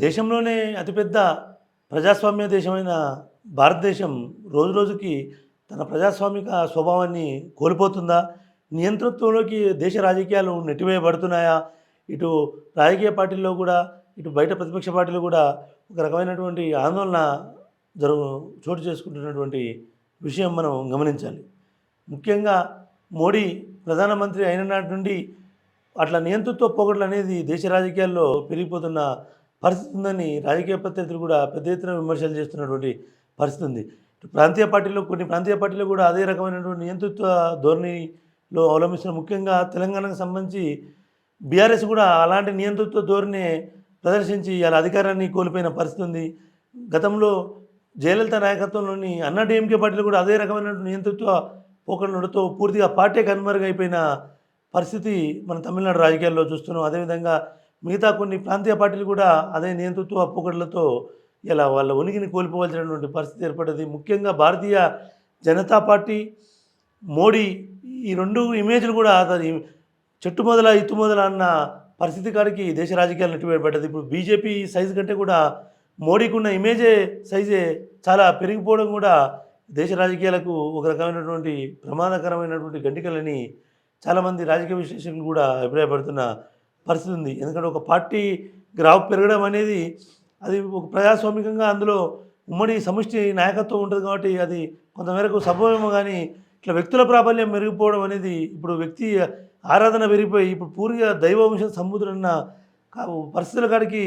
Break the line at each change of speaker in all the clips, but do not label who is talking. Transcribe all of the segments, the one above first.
దేశంలోనే అతిపెద్ద ప్రజాస్వామ్య దేశమైన భారతదేశం రోజు రోజుకి తన ప్రజాస్వామిక స్వభావాన్ని కోల్పోతుందా? నియంతృత్వంలోకి దేశ రాజకీయాలు నెట్టివేయబడుతున్నాయా? ఇటు రాజకీయ పార్టీల్లో కూడా ఇటు బయట ప్రతిపక్ష పార్టీలు కూడా ఒక రకమైనటువంటి ఆందోళన జరుగు చోటు చేసుకుంటున్నటువంటి విషయం మనం గమనించాలి. ముఖ్యంగా మోడీ ప్రధానమంత్రి అయిన నాటి నుండి అట్లా నియంతృత్వ పోగట్లు అనేది దేశ రాజకీయాల్లో పెరిగిపోతున్న పరిస్థితి ఉందని రాజకీయ ప్రత్యర్థులు కూడా పెద్ద ఎత్తున విమర్శలు చేస్తున్నటువంటి పరిస్థితి ఉంది. ప్రాంతీయ పార్టీలో కొన్ని ప్రాంతీయ పార్టీలు కూడా అదే రకమైనటువంటి నియంతృత్వ ధోరణిలో అవలంబిస్తున్న ముఖ్యంగా తెలంగాణకు సంబంధించి బీఆర్ఎస్ కూడా అలాంటి నియంతృత్వ ధోరణి ప్రదర్శించి ఇలా అధికారాన్ని కోల్పోయిన పరిస్థితి ఉంది. గతంలో జయలలిత నాయకత్వంలోని అన్నా డిఎంకే పార్టీలు కూడా అదే రకమైన నియంతృత్వ పోకడలతో పూర్తిగా పార్టీ కనుమరుగైపోయిన పరిస్థితి మన తమిళనాడు రాజకీయాల్లో చూస్తున్నాం. అదేవిధంగా మిగతా కొన్ని ప్రాంతీయ పార్టీలు కూడా అదే నియంతృత్వ పోకడలతో ఇలా వాళ్ళ ఉనికిని కోల్పోవాల్సినటువంటి పరిస్థితి ఏర్పడింది. ముఖ్యంగా భారతీయ జనతా పార్టీ మోడీ ఈ రెండు ఇమేజ్లు కూడా అతని చెట్టు మొదల ఇత్తు మొదల అన్న పరిస్థితి కాడికి దేశ రాజకీయాలు నెట్టివేయబడ్డది ఇప్పుడు బీజేపీ సైజు కంటే కూడా మోడీకి ఉన్న ఇమేజే సైజే చాలా పెరిగిపోవడం కూడా దేశ రాజకీయాలకు ఒక రకమైనటువంటి ప్రమాదకరమైనటువంటి గంటికలని చాలామంది రాజకీయ విశ్లేషకులు కూడా అభిప్రాయపడుతున్న పరిస్థితి ఉంది. ఎందుకంటే ఒక పార్టీ గ్రాఫ్ పెరగడం అనేది అది ఒక ప్రజాస్వామికంగా అందులో ఉమ్మడి సమిష్టి నాయకత్వం ఉంటుంది కాబట్టి అది కొంతమేరకు సభ్యమేమో కానీ ఇట్లా వ్యక్తుల ప్రాబల్యం మెరిగిపోవడం అనేది ఇప్పుడు వ్యక్తి ఆరాధన పెరిగిపోయి ఇప్పుడు పూర్తిగా దైవవంశ సముద్రన్న పరిస్థితుల కాడికి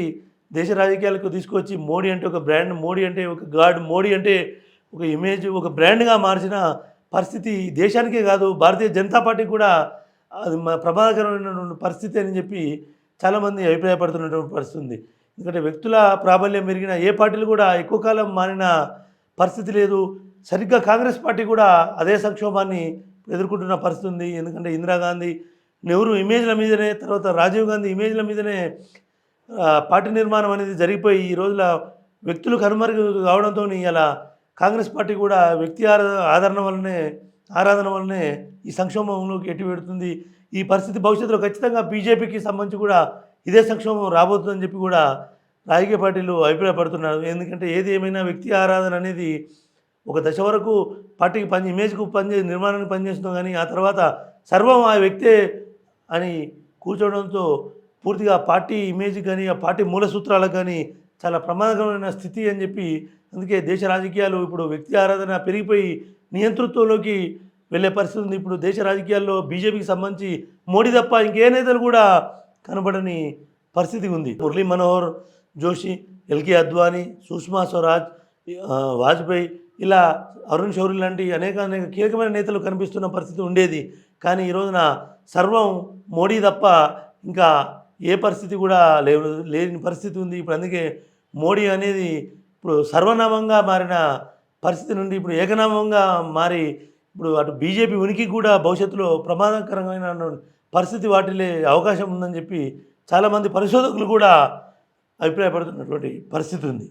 దేశ రాజకీయాలకు తీసుకొచ్చి మోడీ అంటే ఒక బ్రాండ్ మోడీ అంటే ఒక గాడ్ మోడీ అంటే ఒక ఇమేజ్ ఒక బ్రాండ్గా మార్చిన పరిస్థితి దేశానికే కాదు భారతీయ జనతా పార్టీకి కూడా అది మా ప్రమాదకరమైనటువంటి పరిస్థితి అని చెప్పి చాలామంది అభిప్రాయపడుతున్నటువంటి పరిస్థితి ఉంది. ఎందుకంటే వ్యక్తుల ప్రాబల్యం పెరిగిన ఏ పార్టీలు కూడా ఎక్కువ కాలం మారిన పరిస్థితి లేదు. సరిగ్గా కాంగ్రెస్ పార్టీ కూడా అదే సంక్షోభాన్ని ఎదుర్కొంటున్న పరిస్థితి ఉంది. ఎందుకంటే ఇందిరాగాంధీ నెహ్రూ ఇమేజ్ల మీదనే తర్వాత రాజీవ్ గాంధీ ఇమేజ్ల మీదనే పార్టీ నిర్మాణం అనేది జరిగిపోయి ఈ రోజుల వ్యక్తులు కనుమరుగు కావడంతో ఇలా కాంగ్రెస్ పార్టీ కూడా వ్యక్తి ఆదరణ వల్లనే ఆరాధన వల్లనే ఈ సంక్షోభంలోకి ఎట్టి పెడుతుంది. ఈ పరిస్థితి భవిష్యత్తులో ఖచ్చితంగా బీజేపీకి సంబంధించి కూడా ఇదే సంక్షోభం రాబోతుందని చెప్పి కూడా రాజకీయ పార్టీలు అభిప్రాయపడుతున్నారు. ఎందుకంటే ఏది ఏమైనా వ్యక్తి ఆరాధన అనేది ఒక దశ వరకు పార్టీకి పని ఇమేజ్కు పనిచే నిర్మాణానికి పనిచేస్తున్నాం కానీ ఆ తర్వాత సర్వం ఆ వ్యక్తే అని కూర్చోవడంతో పూర్తిగా పార్టీ ఇమేజ్ కానీ ఆ పార్టీ మూల సూత్రాలకు కానీ చాలా ప్రమాదకరమైన స్థితి అని చెప్పి అందుకే దేశ రాజకీయాలు ఇప్పుడు వ్యక్తి ఆరాధన పెరిగిపోయి నియంతృత్వంలోకి వెళ్ళే పరిస్థితి ఉంది. ఇప్పుడు దేశ రాజకీయాల్లో బీజేపీకి సంబంధించి మోడీ తప్ప ఇంకే నేతలు కూడా కనబడని పరిస్థితి ఉంది. మురళీ మనోహర్ జోషి ఎల్కే అద్వానీ సుష్మా స్వరాజ్ వాజ్పేయి ఇలా అరుణ్ శౌరి లాంటి అనేక అనేక కీలకమైన నేతలు కనిపిస్తున్న పరిస్థితి ఉండేది. కానీ ఈ రోజున సర్వం మోడీ తప్ప ఇంకా ఏ పరిస్థితి కూడా లేవు లేని పరిస్థితి ఉంది. ఇప్పుడు అందుకే మోడీ అనేది ఇప్పుడు సర్వనామంగా మారిన పరిస్థితి నుండి ఇప్పుడు ఏకనామంగా మారి ఇప్పుడు అటు బీజేపీ ఉనికి కూడా భవిష్యత్తులో ప్రమాదకరమైన పరిస్థితి వాటిలే అవకాశం ఉందని చెప్పి చాలామంది పరిశోధకులు కూడా అభిప్రాయపడుతున్నటువంటి పరిస్థితి ఉంది.